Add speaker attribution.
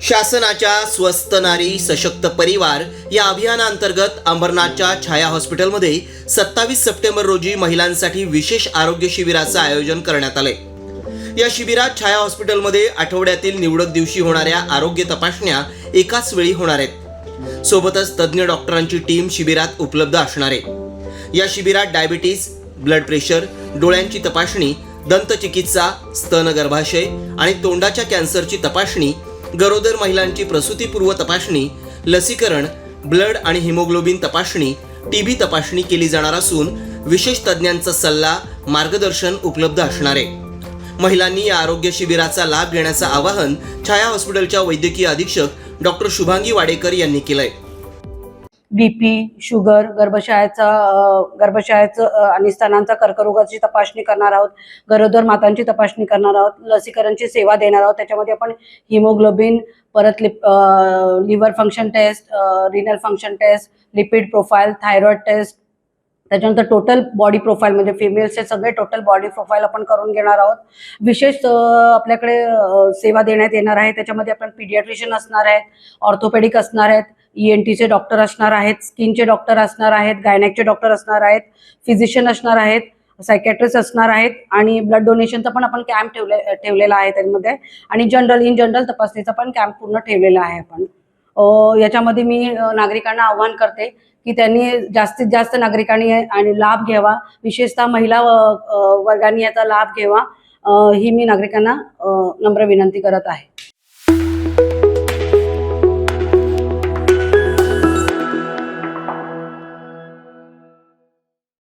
Speaker 1: शासनाच्या स्वस्त नारी सशक्त परिवार या अभियानांतर्गत अंबरनाथच्या छाया हॉस्पिटलमध्ये सत्तावीस सप्टेंबर रोजी महिलांसाठी विशेष आरोग्य शिबिराचं आयोजन करण्यात आले या शिबिरात छाया हॉस्पिटलमध्ये आठवड्यातील निवडक दिवशी होणाऱ्या आरोग्य तपासण्या एकाच वेळी होणार आहेत. सोबतच तज्ज्ञ डॉक्टरांची टीम शिबिरात उपलब्ध असणार आहे. या शिबिरात डायबिटीज ब्लड प्रेशर डोळ्यांची तपासणी दंतचिकित्सा स्तन गर्भाशय आणि तोंडाच्या कॅन्सरची तपासणी गरोदर महिलांची प्रसूतीपूर्व तपासणी लसीकरण ब्लड आणि हिमोग्लोबिन तपासणी टीबी तपासणी केली जाणार असून विशेष तज्ज्ञांचा सल्ला मार्गदर्शन उपलब्ध असणार आहे. महिलांनी या आरोग्य शिबिराचा लाभ घेण्याचं आवाहन छाया हॉस्पिटलच्या वैद्यकीय अधीक्षक डॉक्टर शुभांगी वाडेकर यांनी केलंय.
Speaker 2: बीपी शुगर गर्भशयाचा अ, आणि स्तनांचा कर्करोगाची तपासणी करणार आहोत. गरोदर मातांची तपासणी करणार आहोत. लसीकरणची सेवा देणार आहोत. त्याच्यामध्ये आपण हिमोग्लोबिन परत lip liver function test renal function test lipid profile thyroid test त्याच्यानंतर टोटल बॉडी प्रोफाईल म्हणजे फिमेल्सचे सगळे टोटल बॉडी प्रोफाईल आपण करून घेणार आहोत. विशेष आपल्याकडे सेवा देण्यात येणार आहे. त्याच्यामध्ये आपण पिडियाट्रिशियन असणार आहेत ऑर्थोपेडिक असणार आहेत ई एन डॉक्टर असणार आहेत स्किनचे डॉक्टर असणार आहेत गायनॅकचे डॉक्टर असणार आहेत फिजिशियन असणार आहेत सायकॅट्रिस्ट असणार आहेत आणि ब्लड डोनेशनचा पण आपण कॅम्प ठेवले ठेवलेला आहे त्यामध्ये. आणि जनरल इन जनरल तपासणीचा पण कॅम्प पूर्ण ठेवलेला आहे आपण. याच्यामध्ये मी नागरिकांना आव्हान करते की त्यांनी जास्तीत जास्त नागरिकांनी आणि लाभ घ्यावा. विशेषतः महिला वर्गांनी वर्गाने याचा लाभ घ्यावा. ही मी नागरिकांना नम्र विनंती करत आहे.